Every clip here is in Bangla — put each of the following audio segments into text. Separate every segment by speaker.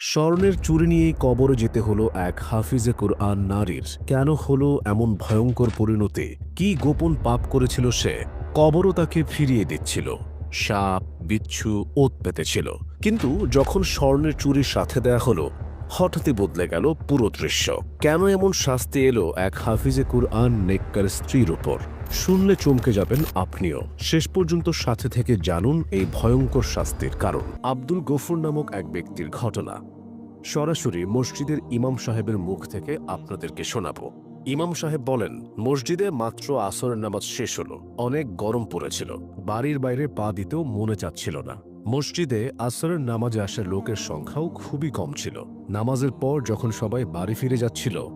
Speaker 1: স্বর্ণের চুরি নিয়ে কবরে যেতে হলো এক হাফিজে কুরআন নারীর। কেন হলো এমন ভয়ঙ্কর পরিণতি? কি গোপন পাপ করেছিল সে? কবরও তাকে ফিরিয়ে দিচ্ছিল। সাপ, বিচ্ছু, ওত পেতেছিল। কিন্তু যখন স্বর্ণের চুরির সাথে দেয়া হলো, হঠাৎই বদলে গেল পুরো দৃশ্য। কেন এমন শাস্তি এলো এক হাফিজে কুরআন নেককার স্ত্রীর উপর? শুনলে চমকে যাবেন আপনিও। শেষ পর্যন্ত সাথে থেকে জানুন এই ভয়ঙ্কর শাস্তির কারণ। আব্দুল গফুর নামক এক ব্যক্তির ঘটনা। সরাসরি মসজিদের ইমাম সাহেবের মুখ থেকে আপনাদেরকে শোনাবো। ইমাম সাহেব বলেন, মসজিদে মাত্র আসরের নামাজ শেষ হলো, অনেক গরম পড়েছিল, বাড়ির বাইরে পা দিতেও মনে চাচ্ছিল না। মসজিদে আসরের নামাজে আসা লোকের সংখ্যাও খুবই কম ছিল। নামাজের পর যখন সবাই বাড়ি ফিরে যাচ্ছিল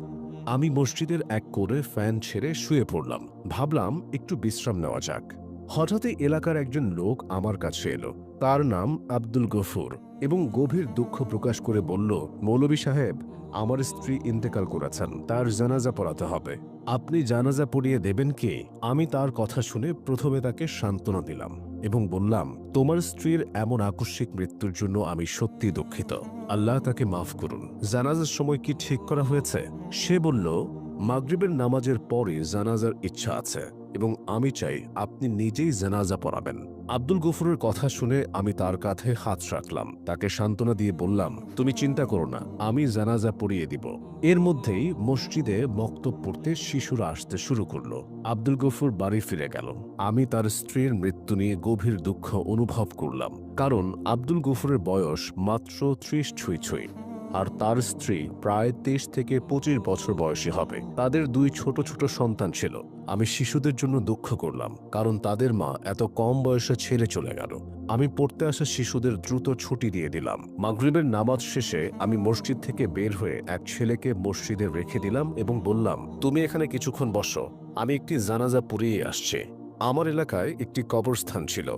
Speaker 1: আমি মসজিদের এক কোণে ফ্যান ছেড়ে শুয়ে পড়লাম। ভাবলাম, একটু বিশ্রাম নেওয়া যাক। হঠাৎই এলাকার একজন লোক আমার কাছে এলো। তার নাম আব্দুল গফুর এবং গভীর দুঃখ প্রকাশ করে বলল মৌলবী সাহেব, আমার স্ত্রী ইন্তেকাল করেছেন, তার জানাজা পড়াতে হবে। আপনি জানাজা পড়িয়ে দেবেন কি? আমি তার কথা শুনে প্রথমে তাকে সান্ত্বনা দিলাম। এবং বললাম, তোমার স্ত্রীর এমন আকস্মিক মৃত্যুর জন্য আমি সত্যি দুঃখিত। আল্লাহ তাকে মাফ করুন। জানাজার সময় কি ঠিক করা হয়েছে? সে বলল, মাগরিবের নামাজের পরে জানাজার ইচ্ছা আছে। এবং আমি চাই আপনি নিজেই জানাজা পড়াবেন। আব্দুল গফুরের কথা শুনে আমি তার কাঁধে হাত রাখলাম। তাকে সান্ত্বনা দিয়ে বললাম, তুমি চিন্তা করো না, আমি জানাজা পড়িয়ে দিব। এর মধ্যেই মসজিদে মক্তব পড়তে শিশুরা আসতে শুরু করল। আব্দুল গফুর বাড়ি ফিরে গেল। আমি তার স্ত্রীর মৃত্যু নিয়ে গভীর দুঃখ অনুভব করলাম, কারণ আব্দুল গফুরের বয়স মাত্র ত্রিশ ছুঁই ছুঁই। আর তার স্ত্রী প্রায় তেইশ থেকে পঁচিশ বছর বয়সী হবে। তাদের দুই ছোট ছোট সন্তান ছিল। আমি শিশুদের জন্য দুঃখ করলাম, কারণ তাদের মা এত কম বয়সে ছেড়ে চলে গেল। আমি পড়তে আসা শিশুদের দ্রুত ছুটি দিয়ে দিলাম। মাগরিবের নামাজ শেষে আমি মসজিদ থেকে বের হয়ে এক ছেলেকে মসজিদে রেখে দিলাম এবং বললাম, তুমি এখানে কিছুক্ষণ বসো। আমি একটি জানাজা পুড়িয়ে আসছি। আমার এলাকায় একটি কবরস্থান ছিল।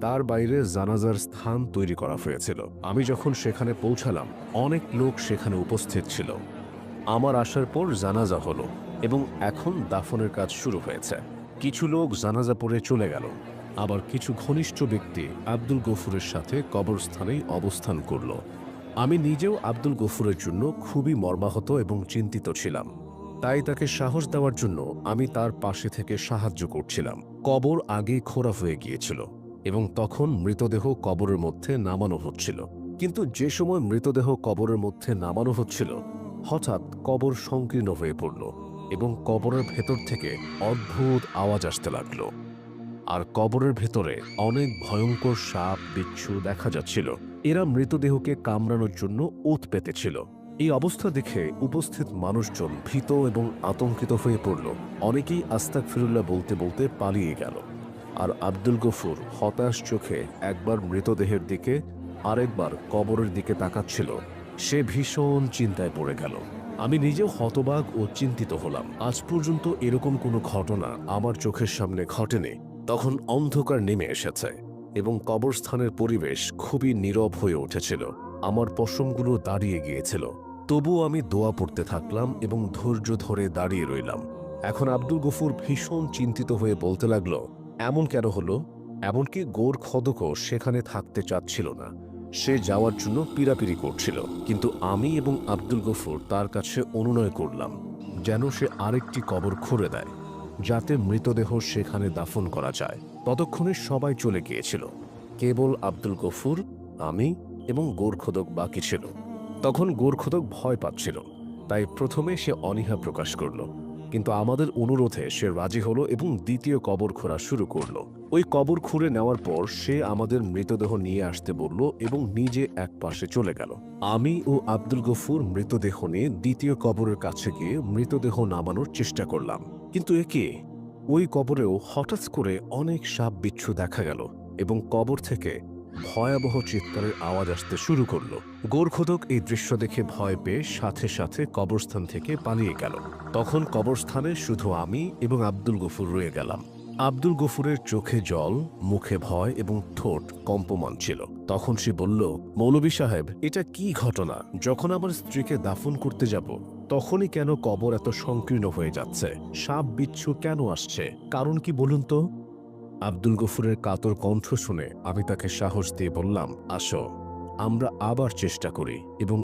Speaker 1: তার বাইরে জানাজার স্থান তৈরি করা হয়েছিল। আমি যখন সেখানে পৌঁছালাম, অনেক লোক সেখানে উপস্থিত ছিল। আমার আসার পর জানাজা হলো এবং এখন দাফনের কাজ শুরু হয়েছে। কিছু লোক জানাজা পড়ে চলে গেল। আবার কিছু ঘনিষ্ঠ ব্যক্তি আব্দুল গফুরের সাথে কবরস্থানেই অবস্থান করল। আমি নিজেও আব্দুল গফুরের জন্য খুবই মর্মাহত এবং চিন্তিত ছিলাম। তাই তাকে সাহস দেওয়ার জন্য আমি তার পাশে থেকে সাহায্য করছিলাম। কবর আগে খোরা হয়ে গিয়েছিল। এবং তখন মৃতদেহ কবরের মধ্যে নামানো হচ্ছিল। কিন্তু যে সময় মৃতদেহ কবরের মধ্যে নামানো হচ্ছিল, হঠাৎ কবর সংকীর্ণ হয়ে পড়ল এবং কবরের ভেতর থেকে অদ্ভুত আওয়াজ আসতে লাগল। আর কবরের ভেতরে অনেক ভয়ঙ্কর সাপ, বিচ্ছু দেখা যাচ্ছিল। এরা মৃতদেহকে কামড়ানোর জন্য ওত পেতেছিল। এই অবস্থা দেখে উপস্থিত মানুষজন ভীত এবং আতঙ্কিত হয়ে পড়ল। অনেকেই আস্তাক ফিরুল্লাহ বলতে বলতে পালিয়ে গেল। আর আব্দুল গফুর হতাশ চোখে একবার মৃতদেহের দিকে, আরেকবার কবরের দিকে তাকাচ্ছিল। সে ভীষণ চিন্তায় পড়ে গেল। আমি নিজেও হতবাক ও চিন্তিত হলাম। আজ পর্যন্ত এরকম কোনো ঘটনা আমার চোখের সামনে ঘটেনি। তখন অন্ধকার নেমে এসেছে এবং কবরস্থানের পরিবেশ খুবই নীরব হয়ে উঠেছিল। আমার পশমগুলো দাঁড়িয়ে গিয়েছিল। তবুও আমি দোয়া পড়তে থাকলাম এবং ধৈর্য ধরে দাঁড়িয়ে রইলাম। এখন আব্দুল গফুর ভীষণ চিন্তিত হয়ে বলতে লাগল এমন কেন হলো? এমনকি গোর খদকও সেখানে থাকতে চাচ্ছিল না। সে যাওয়ার জন্য পিরাপিরি করছিল। কিন্তু আমি এবং আব্দুল গফুর তার কাছে অনুনয় করলাম, যেন সে আরেকটি কবর খুঁড়ে দেয়, যাতে মৃতদেহ সেখানে দাফন করা যায়। ততক্ষণে সবাই চলে গিয়েছিল। কেবল আব্দুল গফুর, আমি এবং গোরখদক বাকি ছিল। তখন গোরখদক ভয় পাচ্ছিল। তাই প্রথমে সে অনীহা প্রকাশ করল। কিন্তু আমাদের অনুরোধে সে রাজি হলো এবং দ্বিতীয় কবর খোঁড়া শুরু করল। ওই কবর খুঁড়ে নেওয়ার পর সে আমাদের মৃতদেহ নিয়ে আসতে বলল এবং নিজে এক পাশে চলে গেল। আমি ও আব্দুল গফুর মৃতদেহ নিয়ে দ্বিতীয় কবরের কাছে গিয়ে মৃতদেহ নামানোর চেষ্টা করলাম। কিন্তু একে ওই কবরেও হঠাৎ করে অনেক সাপ বিচ্ছু দেখা গেল এবং কবর থেকে ভয়াবহ চিৎকারের আওয়াজ আসতে শুরু করল। গোরখোদক এই দৃশ্য দেখে ভয় পেয়ে সাথে সাথে কবরস্থান থেকে পালিয়ে গেল। তখন কবরস্থানে শুধু আমি এবং আব্দুল গফুর রয়ে গেলাম। আব্দুল গফুরের চোখে জল, মুখে ভয় এবং ঠোঁট কম্পমান ছিল। তখন সে বলল মৌলবী সাহেব, এটা কি ঘটনা? যখন আমার স্ত্রীকে দাফন করতে যাব, তখনই কেন কবর এত সংকীর্ণ হয়ে যাচ্ছে? সাপ বিচ্ছু কেন আসছে? কারণ কি বলুন তো? আব্দুল গফুরের কাতর কণ্ঠ শুনে আমি তাকে সাহস দিয়ে বললাম, আসো, আমরা আবার চেষ্টা করি এবং